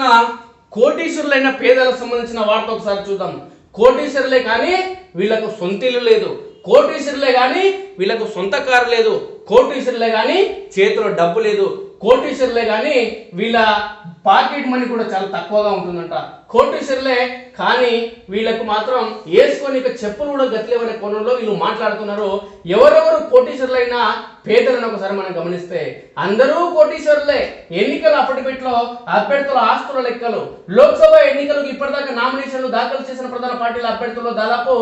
సంబంధించిన కోటీశ్వరులైన పేదలకు సంబంధించిన వార్త ఒకసారి చూద్దాం. కోటీశ్వరులే కానీ వీళ్ళకు సొంత ఇల్లు లేదు. కోటీశ్వరులే కానీ వీళ్ళకు సొంత కారు లేదు. కోటీశ్వరులే కానీ చేతిలో డబ్బు లేదు. కోటీశ్వరులే కానీ వీళ్ళ పాకెట్ మనీ కూడా చాలా తక్కువగా ఉంటుందంట. కోటీశ్వర్లే కానీ వీళ్ళకు మాత్రం వేసుకొని చెప్పులు కూడా గతిలేవనే కోణంలో వీళ్ళు మాట్లాడుతున్నారు. ఎవరెవరు కోటీశ్వరులైనా పేదలను ఒకసారి మనం గమనిస్తే అందరూ కోటీశ్వర్లే ఎన్నికల అప్పటిపెట్లో అభ్యర్థుల ఆస్తుల లెక్కలు లోక్సభ ఎన్నికలకు ఇప్పటిదాకా నామినేషన్లు దాఖలు చేసిన ప్రధాన పార్టీల అభ్యర్థుల్లో దాదాపు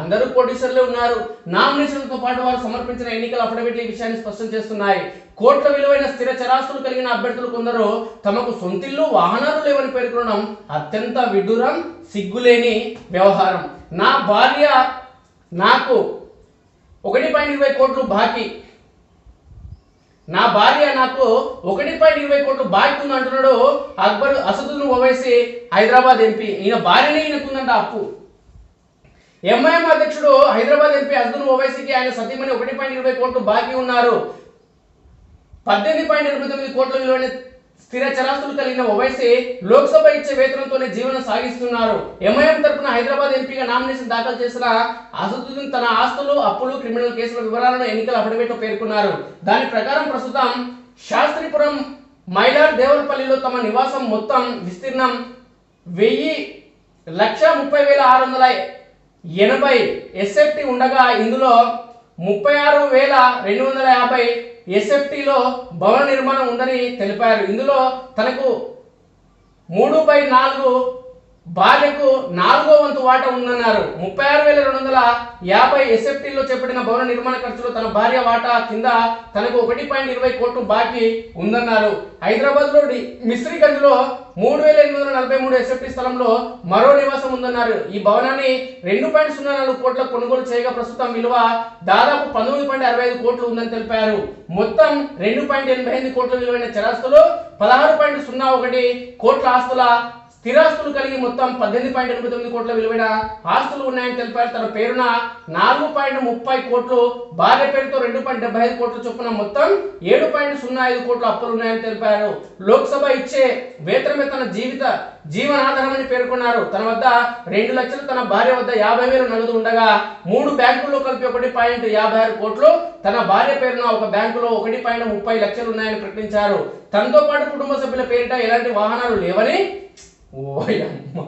అందరూ కోటీశ్వర్లే ఉన్నారు. నామినేషన్లతో పాటు వారు సమర్పించిన ఎన్నికల అఫిడవిట్లు ఈ విషయాన్ని స్పష్టం చేస్తున్నాయి. కోట్ల విలువైన స్థిర చరాస్తులు కలిగిన అభ్యర్థులు కొందరు తమకు సొంతిల్లు వాహనాలు లేవని పేర్కొనడం అత్యంత విడ్డూరం? సిగ్గులేని వ్యవహారం. నా భార్య నాకు ఒకటి పాయింట్ ఇరవై కోట్లు బాకీ. నా భార్య నాకు ఒకటి పాయింట్ ఇరవై కోట్లు బాకీ ఉంది అంటున్నాడు అక్బర్ అసదును ఓవైసీ హైదరాబాద్ ఎంపీ. ఈయన భార్యనే ఈయనకుందంట అప్పు. ఎంఐఎం అధ్యక్షుడు హైదరాబాద్ ఎంపీ అసదును ఓవైసీకి ఆయన సతీమణి ఒకటి పాయింట్ ఇరవై కోట్లు బాకీ ఉన్నారు. పద్దెనిమిది పాయింట్ ఎనభై తొమ్మిది కోట్ల విలువైన స్థిర చరాస్తులు కలిగిన ఓవైసీ లోక్సభ ఇచ్చే వేతనంతోనే జీవనం సాగిస్తున్నారు. ఎంఐఎం తరపున హైదరాబాద్ ఎంపీగా నామినేషన్ దాఖలు చేసిన అసదుద్దీన్ తన ఆస్తులు అప్పులు క్రిమినల్ కేసుల వివరాలను ఎన్నికల అఫిడవిట్లో పేర్కొన్నారు. దాని ప్రకారం ప్రస్తుతం శాస్త్రిపురం మైలార్ దేవరపల్లిలో తమ నివాసం మొత్తం విస్తీర్ణం వెయ్యి లక్ష ముప్పై వేల ఆరు వందల ఎనభై ఎస్ఎఫ్టి ఉండగా ఇందులో ముప్పై ఆరు వేల రెండు వందల యాభై ఎస్ఎఫ్టీలో భవన నిర్మాణం ఉందని తెలిపారు. ఇందులో తనకు మూడు బై నాలుగు భార్యకు నాలుగో వంతు వాటా ఉందన్నారు. ముప్పై ఆరు వేల రెండు వందల యాభై ఎస్ఎఫ్టీలో చేపట్టిన భవన నిర్మాణ ఖర్చులు తన భార్య వాటా కింద తనకు ఒకటి పాయింట్ ఇరవై కోట్లు బాకీ ఉందన్నారు. హైదరాబాద్లో మిస్త్రీగంజ్లో మూడు వేల ఎనిమిది వందల నలభై మూడు ఎస్ఎఫ్టీ స్థలంలో మరో నివాసం ఉందన్నారు. ఈ భవనాన్ని రెండు పాయింట్ సున్నా నాలుగు కోట్ల కొనుగోలు చేయగా ప్రస్తుతం విలువ దాదాపు పంతొమ్మిది పాయింట్ అరవై ఐదు కోట్లు ఉందని తెలిపారు. మొత్తం రెండు పాయింట్ ఎనభై ఎనిమిది కోట్ల విలువైన చరాస్తులు పదహారు పాయింట్ సున్నా ఒకటి కోట్ల ఆస్తుల స్థిరాస్తులు కలిగి మొత్తం పద్దెనిమిది పాయింట్ ఎనభై తొమ్మిది కోట్ల విలువైన ఆస్తులు ఉన్నాయని తెలిపారు. తన పేరున నాలుగు పాయింట్ ముప్పై కోట్లు భార్య పేరుతో రెండు పాయింట్ డెబ్బై ఐదు కోట్ల చొప్పున మొత్తం ఏడు పాయింట్ సున్నా ఐదు కోట్ల అప్పులు ఉన్నాయని తెలిపారు. లోక్సభ ఇచ్చే వేతనమే తన జీవిత జీవనాధారమని పేర్కొన్నారు. తన వద్ద రెండు లక్షలు తన భార్య వద్ద యాభై వేలు నగదు ఉండగా మూడు బ్యాంకుల్లో కలిపి ఒకటి పాయింట్ యాభై ఆరు కోట్లు తన భార్య పేరున ఒక బ్యాంకులో ఒకటి పాయింట్ ముప్పై లక్షలు ఉన్నాయని ప్రకటించారు. తనతో పాటు కుటుంబ సభ్యుల పేరిట ఎలాంటి వాహనాలు లేవని ఓయమ్మ.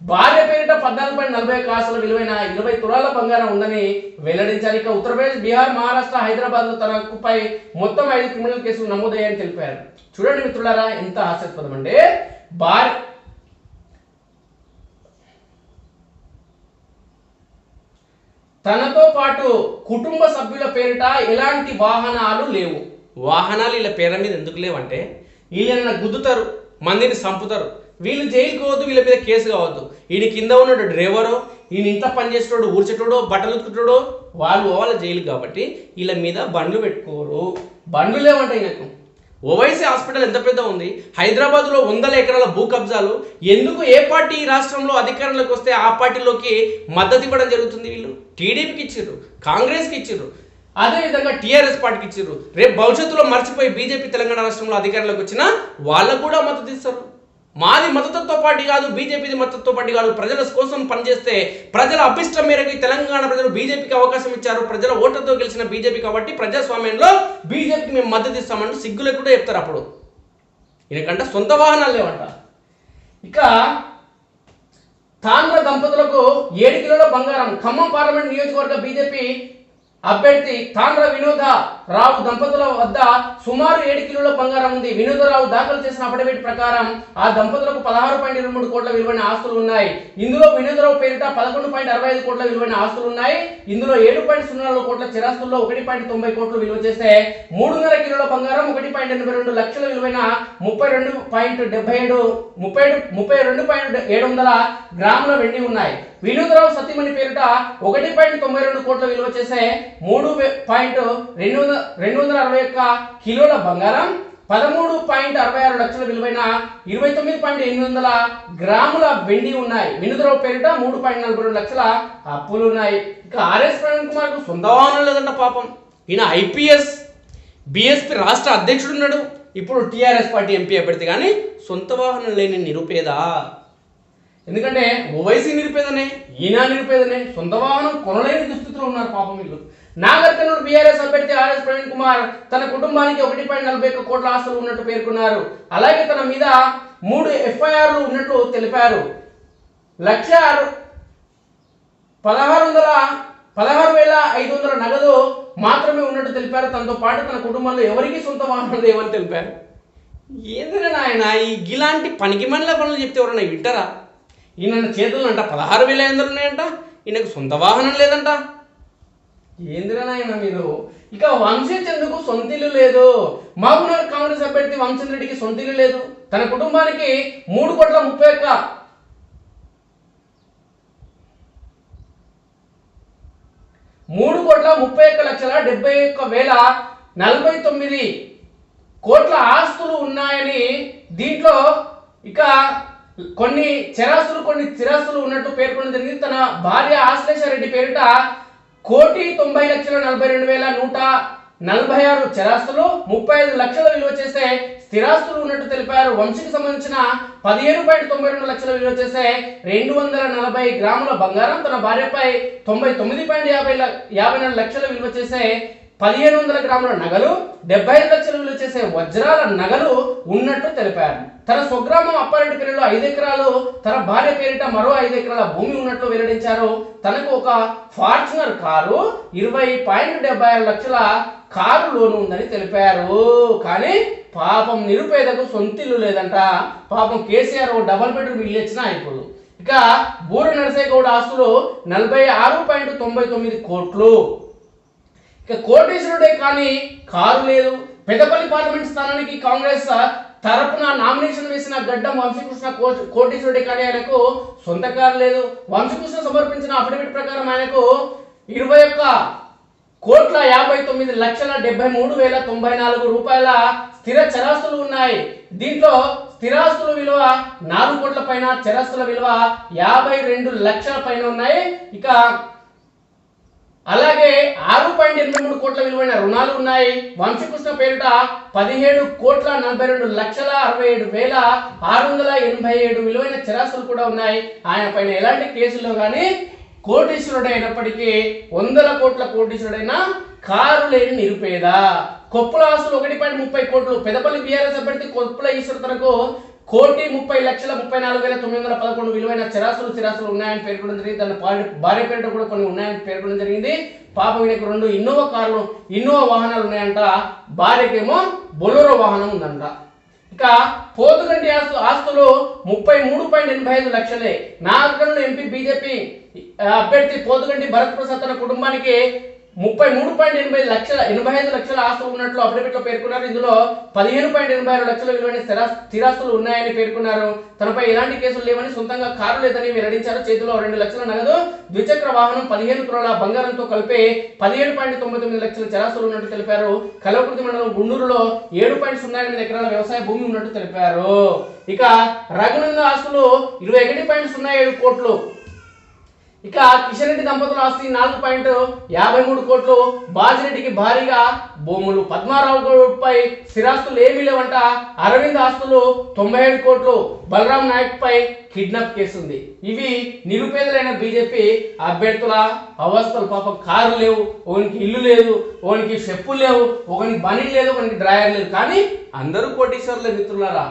భార్య పేరిట పద్నాలుగు పాయింట్ నలభై కాసుల విలువైన ఇరవై తులాల బంగారం ఉందని వెల్లడించారు. ఇక ఉత్తరప్రదేశ్ బీహార్ మహారాష్ట్ర హైదరాబాద్లో తనకుపై మొత్తం ఐదు క్రిమినల్ కేసులు నమోదయ్యాయని తెలిపారు. చూడండి మిత్రులారా ఎంత ఆసక్తిపదం అంటే భార్య తనతో పాటు కుటుంబ సభ్యుల పేరిట ఎలాంటి వాహనాలు లేవు. వాహనాలు వీళ్ళ పేరు మీద ఎందుకు లేవంటే వీళ్ళని గుద్దుతారు మందిని చంపుతారు. వీళ్ళు జైలుకి పోవద్దు వీళ్ళ మీద కేసు కావద్దు. ఈయన కింద ఉన్నాడు డ్రైవరు ఈయన ఇంత పని చేసేటోడు ఊర్చేటోడో బట్టలు ఉతుకుతాడో వాళ్ళు పోవాలి జైలు కాబట్టి వీళ్ళ మీద బండ్లు పెట్టుకోరు. బండ్లు లేవంటాయి నాకు ఓవైసీ హాస్పిటల్ ఎంత పెద్ద ఉంది? హైదరాబాద్లో వందల ఎకరాల భూ కబ్జాలు. ఎందుకు ఏ పార్టీ రాష్ట్రంలో అధికారంలోకి వస్తే ఆ పార్టీలోకి మద్దతు ఇవ్వడం జరుగుతుంది వీళ్ళు? టీడీపీకి ఇచ్చారు కాంగ్రెస్కి ఇచ్చారు అదేవిధంగా టీఆర్ఎస్ పార్టీకి ఇచ్చారు రేపు భవిష్యత్తులో మర్చిపోయి బీజేపీ తెలంగాణ రాష్ట్రంలో అధికారంలోకి వచ్చినా వాళ్ళకు కూడా మద్దతు ఇస్తారు. మాది మద్దతుతో పార్టీ కాదు బీజేపీది మద్దతుతో పార్టీ కాదు. ప్రజల కోసం పనిచేస్తే ప్రజల అభిష్టం మేరకు తెలంగాణ ప్రజలు బీజేపీకి అవకాశం ఇచ్చారు. ప్రజల ఓట్లతో గెలిచిన బీజేపీ కాబట్టి ప్రజాస్వామ్యంలో బీజేపీకి మేము మద్దతు ఇస్తామంటూ సిగ్గులు కూడా చెప్తారు అప్పుడు. ఎందుకంటే సొంత వాహనాలు లేవంట. ఇక తాండ్ర దంపతులకు ఏడు కిలోల బంగారం ఖమ్మం పార్లమెంట్ నియోజకవర్గ బీజేపీ అభ్యర్థి తాండ్ర వినోద రావు దంపతుల వద్ద సుమారు ఏడు కిలోల బంగారం ఉంది. వినోదరావు దాఖలు చేసిన అఫిడవిట్ ప్రకారం ఆ దంపతులకు పదహారు పాయింట్ ఇరవై మూడు కోట్ల విలువైన ఆస్తులు ఉన్నాయి. ఇందులో వినోదరావు పేరిట పదకొండు పాయింట్ అరవై ఐదు కోట్ల విలువైన ఆస్తులు ఉన్నాయి. ఇందులో ఏడు పాయింట్ సున్నా నాలుగు కోట్ల చిరాస్తుల్లో ఒకటి పాయింట్ తొంభై కోట్లు విలువ చేస్తే మూడున్నర కిలోల బంగారం ఒకటి పాయింట్ ఎనభై రెండు లక్షల విలువైన ముప్పై రెండు పాయింట్ డెబ్బై ఏడు ముప్పై ముప్పై రెండు పాయింట్ ఏడు వందల గ్రాముల వెండి ఉన్నాయి. వినోదరావు సత్యమణి పేరిట ఒకటి పాయింట్ తొంభై రెండు కోట్ల విలువ చేసే మూడు వే- పాయింట్ రెండు వందల రెండు వందల అరవై ఒక్క కిలోల బంగారం పదమూడు పాయింట్ అరవై ఆరు లక్షల విలువైన ఇరవై తొమ్మిది పాయింట్ ఎనిమిది వందల గ్రాముల వెండి ఉన్నాయి. వినోదరావు పేరిట మూడు పాయింట్ నలభై రెండు లక్షల అప్పులు ఉన్నాయి. ఇక ఆర్ఎస్ ప్రవీణ్ కుమార్ సొంత వాహనం లేదంట పాపం. ఈయన ఐపీఎస్ బిఎస్పి రాష్ట్ర అధ్యక్షుడు ఉన్నాడు. ఇప్పుడు టీఆర్ఎస్ పార్టీ ఎంపీ అభ్యర్థి. కానీ సొంత వాహనం లేని నిరుపేద ఎందుకంటే ఓవైసీ నిరుపేదనే ఈనా నిరుపేదనే సొంత వాహనం కొనలేని దుస్థితిలో ఉన్నారు పాపం వీళ్ళు. నాగర్కర్నూలు బీఆర్ఎస్ అభ్యర్థి ఆర్ఎస్ ప్రవీణ్ కుమార్ తన కుటుంబానికి ఒకటి పాయింట్ నలభై ఒక్క కోట్ల ఆస్తులు ఉన్నట్టు పేర్కొన్నారు. అలాగే తన మీద మూడు ఎఫ్ఐఆర్లు ఉన్నట్లు తెలిపారు. లక్ష పదహారు వందల పదహారు వేల ఐదు వందల నగదు మాత్రమే ఉన్నట్టు తెలిపారు. తనతో పాటు తన కుటుంబంలో ఎవరికీ సొంత వాహనం లేవని తెలిపారు. ఏందిరా నాయన ఈ ఇలాంటి పనికి మనల పనులు చెప్తే ఎవరన్నా వింటారా? ఈయన చేతులు అంట పదహారు వేల ఐదు వందలు ఉన్నాయంట. ఈయనకు సొంత వాహనం లేదంట. ఏందిరా నాయన మీరు? ఇక వంశీచంద్రకు సొంత లేదు. మహబూబ్నగర్ కాంగ్రెస్ అభ్యర్థి వంశచంద్ర రెడ్డికి సొంత లేదు. తన కుటుంబానికి మూడు కోట్ల ముప్పై ఒక్క మూడు కోట్ల ముప్పై ఒక్క లక్షల డెబ్బై ఒక్క వేల నలభై తొమ్మిది కోట్ల ఆస్తులు ఉన్నాయని దీంట్లో ఇక కొన్ని చిరాస్తులు కొన్ని చిరాస్తులు ఉన్నట్టు పేర్కొనడం జరిగింది. తన భార్య ఆశ్లేష రెడ్డి పేరిట కోటి తొంభై లక్షల నలభై రెండు వేల నూట నలభై ఆరు చరాస్తులు ముప్పై ఐదు లక్షల విలువ చేసే స్థిరాస్తులు ఉన్నట్టు తెలిపారు. వంశీకి సంబంధించిన పదిహేను పాయింట్ తొంభై రెండు లక్షల విలువ చేసే రెండు వందల నలభై గ్రాముల బంగారం తన భార్యపై తొంభై తొమ్మిది పాయింట్ యాభై యాభై నాలుగు లక్షల విలువ చేసే పదిహేను వందల గ్రాముల నగలు డెబ్బై ఐదు లక్షల విలువ చేసే వజ్రాల నగలు ఉన్నట్టు తెలిపారు. తన స్వగ్రామం అప్పారెడ్డిపల్లిలో ఐదు ఎకరాలు తన భార్య పేరిట మరో ఐదు ఎకరాల భూమి ఉన్నట్లు వెల్లడించారు. తనకు ఒక ఫార్చునర్ కారు ఇరవై పాయింట్ డెబ్బై ఆరు లక్షల కారు లోను ఉందని తెలిపారు. కానీ పాపం నిరుపేదకు సొంతిల్లు లేదంట. పాపం కేసీఆర్ ఓ డబల్ బెడ్రూమ్ ఇల్లు ఇచ్చినా అయిపోదు. ఇక బూర నరసేగౌడ ఆస్తులు నలభై ఆరు పాయింట్ తొంభై తొమ్మిది కోట్లు. ఇక కోటేశ్వరుడే కానీ కారు లేదు. పెద్దపల్లి పార్లమెంట్ స్థానానికి కాంగ్రెస్ తరపున నామినేషన్ వేసిన గడ్డం వంశీకృష్ణ కో- కార్యాలయకు కానీ ఆయనకు సొంత కారు లేదు. వంశీకృష్ణ సమర్పించిన అఫిడవిట్ ప్రకారం ఆయనకు ఇరవై ఒక్క కోట్ల యాభై తొమ్మిది లక్షల డెబ్బై మూడు వేల తొంభై నాలుగు రూపాయల స్థిర చరాస్తులు ఉన్నాయి. దీంట్లో స్థిరాస్తుల విలువ నాలుగు కోట్ల పైన చరాస్తుల విలువ యాభై రెండు లక్షల పైన ఉన్నాయి. ఇక అలాగే ఆరు ఎనభై మూడు కోట్ల విలువైన రుణాలు ఉన్నాయి. వంశకృష్ణ పేరిట పదిహేడు కోట్ల నలభై రెండు లక్షల అరవై ఏడు వేల ఆరు వందల ఎనభై ఏడు విలువైన చరాస్తులు కూడా ఉన్నాయి. ఆయన పైన ఎలాంటి కేసుల్లో కానీ కోటీశ్వరుడైనప్పటికీ వందల కోట్ల కోటీశ్వరుడైన కారు లేని నిరుపేద. కొప్పుల ఆస్తులు ఒకటి పాయింట్ ముప్పై కోట్లు. పెదపల్లి బీఆర్ఎస్ అభ్యర్థి కొప్పుల ఈశ్వర్ తనకు కోటి ముప్పై లక్షల ముప్పై నాలుగు వేల తొమ్మిది వందల పదకొండు విలువైన చిరాసులు చిరాసులు ఉన్నాయని పేర్కొనడం జరిగింది. తన భార్య భార్య పేరిట కూడా కొన్ని ఉన్నాయని పేర్కొనడం జరిగింది. పాప వీళ్ళకి రెండు ఇన్నోవా కార్లు ఇన్నోవా వాహనాలు ఉన్నాయంట. భార్యకేమో బొలూరో వాహనం ఉందంట. ఇక పోతుగంటి ఆస్తు ఆస్తులు ముప్పై మూడు పాయింట్ ఎనభై ఐదు లక్షలే. నాగర్కర్నూలు ఎంపీ బీజేపీ అభ్యర్థి పోతుగంటి భరత్ ప్రసాద్ తన కుటుంబానికి ముప్పై మూడు పాయింట్ ఎనభై లక్షల ఎనభై ఐదు లక్షల ఆస్తులు ఉన్నట్లు అఫిడవిట్లో పేర్కొన్నారు. ఇందులో పదిహేను పాయింట్ ఎనభై ఆరు లక్షల విలువైన స్థిరాస్తులు ఉన్నాయని పేర్కొన్నారు. తనపై ఎలాంటి కేసులు లేవని సొంతంగా కారు లేదని వెల్లడించారు చేతిలో రెండు లక్షల నగదు ద్విచక్ర వాహనం పదిహేను తులాల బంగారంతో కలిపి పదిహేడు పాయింట్ తొంభై తొమ్మిది లక్షల చరాస్తులు ఉన్నట్టు తెలిపారు. కలవకృతి మండలం గుండూరులో ఏడు పాయింట్ సున్నా ఎనిమిది ఎకరాల వ్యవసాయ భూమి ఉన్నట్టు తెలిపారు. ఇక రఘునంద ఆస్తులు ఇరవై ఒకటి పాయింట్ సున్నా ఏడు కోట్లు. ఇక కిషన్ రెడ్డి దంపతుల ఆస్తి నాలుగు పాయింట్ యాభై మూడు కోట్లు. బాజిరెడ్డికి భారీగా భూములు. పద్మారావు గౌడ్పై స్థిరాస్తులు ఏమీ లేవంట. అరవింద్ ఆస్తులు తొంభై ఏడు కోట్లు. బలరాం నాయక్ పై కిడ్నాప్ కేసు ఉంది ఇవి నిరుపేదలైన బీజేపీ అభ్యర్థుల అవస్థలు పాపం. కారు లేవు ఒకనికి ఇల్లు లేదు ఒకనికి చెప్పులు లేవు ఒకనికి బనీ లేదు ఒకనికి డ్రాయర్ లేదు. కానీ అందరూ కోటీశ్వర్లే మిత్రులారా.